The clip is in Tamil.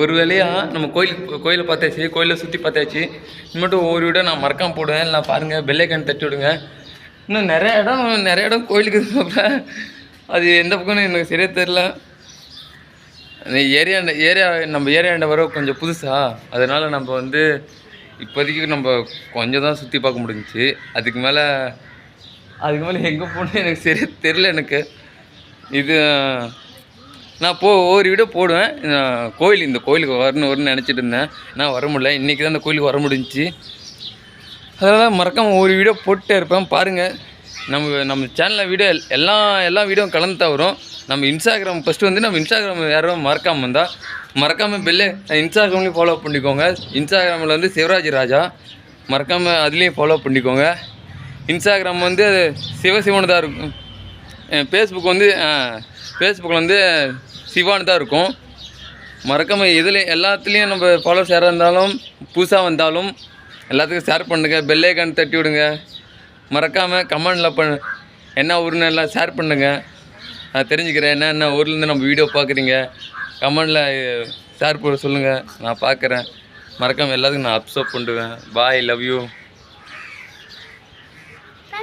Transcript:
ஒரு வேலையாக நம்ம கோயிலுக்கு கோயிலை பார்த்தாச்சு கோயிலை சுற்றி பார்த்தாச்சு. இன்னும் ஒவ்வொரு வீடியோ நான் மறக்காமல் போடுவேன். எல்லாம் பாருங்கள் பெல்லைக்கான் தட்டி விடுங்க. இன்னும் நிறைய இடம் நிறைய இடம் கோயிலுக்கு இருக்குதுப்பா. அது எந்த பக்கம்னு எனக்கு சரியாக தெரில அந்த ஏரியா ஏரியா நம்ம ஏரியாண்ட வர கொஞ்சம் புதுசா. அதனால் நம்ம வந்து இப்போதைக்கு நம்ம கொஞ்சம் தான் சுற்றி பார்க்க முடிஞ்சிச்சு. அதுக்கு மேலே அதுக்கு மேலே எங்கே போகணும்னு எனக்கு சரியாக தெரில எனக்கு. இது நான் போ ஒவ்வொரு வீடியோ போடுவேன். கோயில் இந்த கோயிலுக்கு வரணும் வரணும்னு நினச்சிட்டு இருந்தேன். நான் வர முடியல. இன்றைக்கி தான் இந்த கோயிலுக்கு வர முடிஞ்சிச்சு. அதனால் மறக்காமல் ஒவ்வொரு வீடியோ போட்டுட்டே இருப்பேன். பாருங்கள் நம்ம நம்ம சேனலில் வீடியோ எல்லா எல்லா வீடியோவும் கலந்து தான் வரும். நம்ம இன்ஸ்டாகிராம் ஃபஸ்ட்டு வந்து நம்ம இன்ஸ்டாகிராம் யாரும் மறக்காமல் இருந்தால் மறக்காமல் பெல்லு இன்ஸ்டாகிராம்லேயும் ஃபாலோ பண்ணிக்கோங்க. இன்ஸ்டாகிராமில் வந்து சிவராஜ் ராஜா. மறக்காமல் அதுலேயும் ஃபாலோ பண்ணிக்கோங்க. இன்ஸ்டாகிராம் வந்து சிவசிவனு தான் இருக்கும் ஃபேஸ்புக் வந்து ஃபேஸ்புக்கில் வந்து சிவான்னு தான் இருக்கும். மறக்காமல் இதில் எல்லாத்துலேயும் நம்ம ஃபாலோ யாராக இருந்தாலும் புதுசாக வந்தாலும் எல்லாத்துக்கும் ஷேர் பண்ணுங்கள் பெல்லைக்கான் தட்டி விடுங்க. மறக்காமல் கமெண்டில் பண்ண என்ன ஊருன்னு எல்லாம் ஷேர் பண்ணுங்கள் நான் தெரிஞ்சுக்கிறேன் என்ன என்ன ஊர்லேருந்து நம்ம வீடியோ பார்க்குறீங்க. கமெண்டில் ஷேர் பண்ண சொல்லுங்கள் நான் பார்க்குறேன். மறக்காமல் எல்லாத்துக்கும் நான் அப்சர்வ் பண்ணுவேன். Bye love you